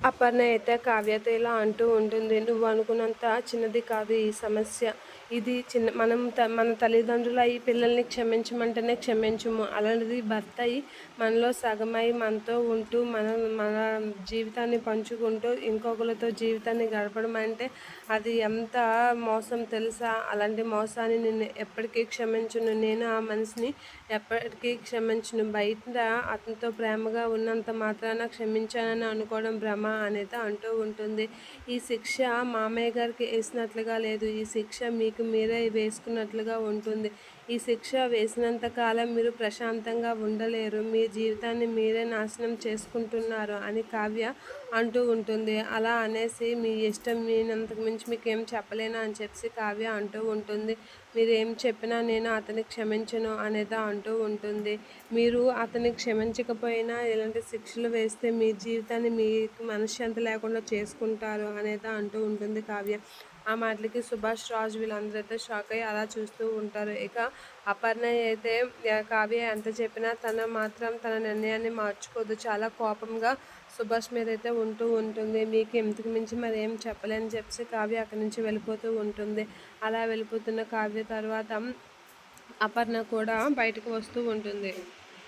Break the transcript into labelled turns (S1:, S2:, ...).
S1: అపర్ణ అయితే కావ్యత ఇలా అంటూ ఉంటుంది. నువ్వు అనుకున్నంత చిన్నది కాదు ఈ సమస్య. ఇది చిన్న మనం త మన తల్లిదండ్రులు అయి పిల్లల్ని క్షమించమంటేనే క్షమించము. అలాంటిది భర్త అయి మనలో సగమై మనతో ఉంటూ మన మన జీవితాన్ని పంచుకుంటూ ఇంకొకరితో జీవితాన్ని గడపడం అంటే అది ఎంత మోసం తెలుసా? అలాంటి మోసాన్ని నేను ఎప్పటికీ క్షమించను. నేను ఆ మనిషిని ఎప్పటికీ క్షమించను. బయట అతనితో ప్రేమగా ఉన్నంత మాత్రాన క్షమించానని అనుకోవడం భ్రమ అనేది అంటూ ఉంటుంది. ఈ శిక్ష మామయ్య గారికి వేసినట్లుగా లేదు. ఈ శిక్ష మీకు మీరే వేసుకున్నట్లుగా ఉంటుంది. ఈ శిక్ష వేసినంత కాలం మీరు ప్రశాంతంగా ఉండలేరు. మీ జీవితాన్ని మీరే నాశనం చేసుకుంటున్నారు అని కావ్య అంటూ ఉంటుంది. అలా అనేసి మీ ఇష్టం నేనంతకు మించి మీకు ఏం చెప్పలేను అని చెప్పి కావ్య అంటూ ఉంటుంది. మీరేం చెప్పినా నేను అతన్ని క్షమించను అనేది అంటూ ఉంటుంది. మీరు అతన్ని క్షమించకపోయినా ఇలాంటి శిక్షలు వేస్తే మీ జీవితాన్ని మీకు మనశ్శాంతి లేకుండా చేసుకుంటారు అనేది అంటూ ఉంటుంది కావ్య. ఆ మాటలకి సుభాష్ రాజు వీళ్ళందరైతే షాక్ అయ్యి అలా చూస్తూ ఉంటారు. ఇక అపర్ణ అయితే కావ్య ఎంత చెప్పినా తన మాత్రం తన నిర్ణయాన్ని మార్చుకోదు. చాలా కోపంగా సుభాష్ మీద అయితే ఉంటూ ఉంటుంది. మీకు ఎంతకు మించి మరి ఏం చెప్పలేని చెప్పేసి కావ్య అక్కడి నుంచి వెళ్ళిపోతూ ఉంటుంది. అలా వెళ్ళిపోతున్న కావ్య తర్వాత అపర్ణ కూడా బయటకు వస్తూ ఉంటుంది.